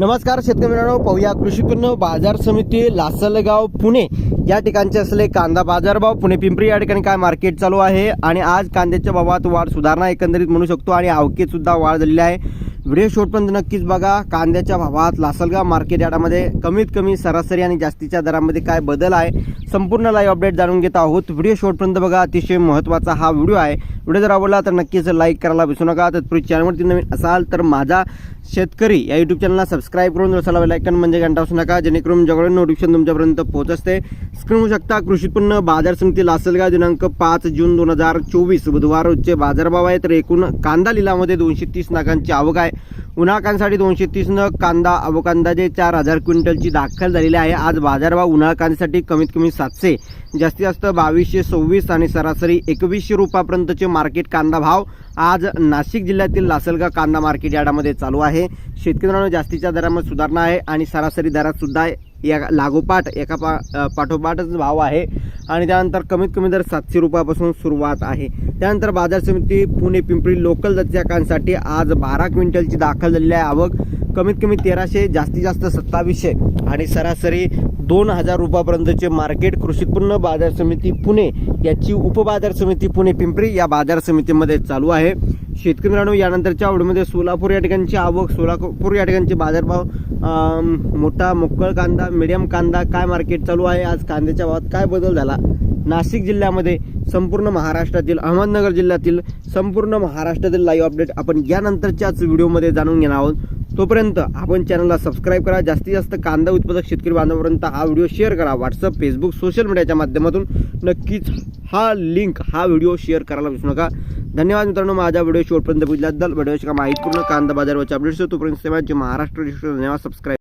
नमस्कार शेतकरी मित्रांनो पाहूया कृषी उत्पन्न बाजार समिती लासलगाव पुणे. या ठिकाणचे असले कांदा बाजारभाव पुणे पिंपरी या ठिकाणी काय मार्केट चालू आहे आणि आज कांद्याच्या भावात वाढ सुधारणा एकंदरीत म्हणू शकतो आणि आवकेत सुद्धा वाढ झालेली आहे. व्हिडिओ शेवटपर्यंत नक्कीच बघा. कांद्याच्या भावात लासलगाव मार्केट यार्डामध्ये कमीत कमी सरासरी आणि जास्तीच्या दरामध्ये काय बदल आहे? संपूर्ण लाईव्ह अपडेट जाणून घेत आहोत. व्हिडिओ शॉर्टपर्यंत बघा अतिशय महत्त्वाचा हा व्हिडिओ आहे. व्हिडिओ जर आवडला तर नक्कीच लाईक करायला विसरू नका. तत्पूर्वी चॅनलवरती नवीन असाल तर माझा शेतकरी या यूट्यूब चॅनलला सबस्क्राईब करून जसाला बेलायकन म्हणजे घंटा असू नका. जेणेकरून जवळ नोटिफिकेशन तुमच्यापर्यंत पोहोच असते. स्क्रीन होऊ शकता कृषी उत्पन्न बाजार समिती लासलगाव दिनांक पाच जून दोन हजार चोवीस. बुधवार रोजचे बाजारभाव आहे तर एकूण कांदा लिलामध्ये दोनशे तीस नागांची आवक आहे. उन्हाळकांसाठी दोनशे तीस नग कांदा अवकांदाजे चार हजार क्विंटलची दाखल झालेली आहे. आज बाजारभाव उन्हाळकांसाठी कमीत कमी सातशे. जास्तीत जास्त बावीसशे सव्वीस आणि सरासरी एकवीसशे रुपयापर्यंतचे मार्केट कांदा भाव आज नाशिक जिल्ह्यातील लासलगाव कांदा मार्केट यार्डामध्ये चालू आहे. शेतकऱ्यांना जास्तीच्या दरामध्ये सुधारणा आहे आणि सरासरी दरात सुद्धा या लागोपाठ एका पा पाठोपाठच भाव आहे. आणि त्यानंतर कमीत कमी दर सातशे रुपयापासून सुरुवात आहे. त्यानंतर बाजार समिती पुणे पिंपरी लोकल जातीकांसाठी आज बारा क्विंटलची दाखल झालेली आहे आवक. कमीत कमी तेराशे जास्तीत जास्त सत्तावीसशे आणि सरासरी दोन हजार रुपयापर्यंतचे मार्केट कृषी उत्पन्न बाजार समिती पुणे याची उपबाजार समिती पुणे पिंपरी या बाजार समितीमध्ये चालू आहे. शेतकरी मित्रांनो यानंतरच्या आवडीमध्ये सोलापूर या ठिकाणची आवक सोलापूर या ठिकाणचे बाजारभाव मोठा मोकळ कांदा मिडियम कांदा काय मार्केट चालू आहे? आज कांद्याच्या भावात काय बदल झाला? नाशिक जिल्ह्यामध्ये संपूर्ण महाराष्ट्रातील अहमदनगर जिल्ह्यातील संपूर्ण महाराष्ट्रातील लाईव्ह अपडेट आपण यानंतरच्याच व्हिडिओमध्ये जाणून घेणार आहोत. तोपर्यंत आपण चॅनलला सबस्क्राईब करा. जास्तीत जास्त कांदा उत्पादक शेतकरी बांधवापर्यंत हा व्हिडिओ शेअर करा. व्हॉट्सअप फेसबुक सोशल मीडियाच्या माध्यमातून नक्कीच हा लिंक हा व्हिडिओ शेअर करायला विसरू नका. धन्यवाद मित्रांनो. माझ्या व्हिडिओ शेवटपर्यंत बघितल्याबद्दल. व्हिडिओची माहितीपूर्ण कांदा बाजारवरच्या अपडेट्स तोपर्यंत महाराष्ट्र. धन्यवाद. सबस्क्राईब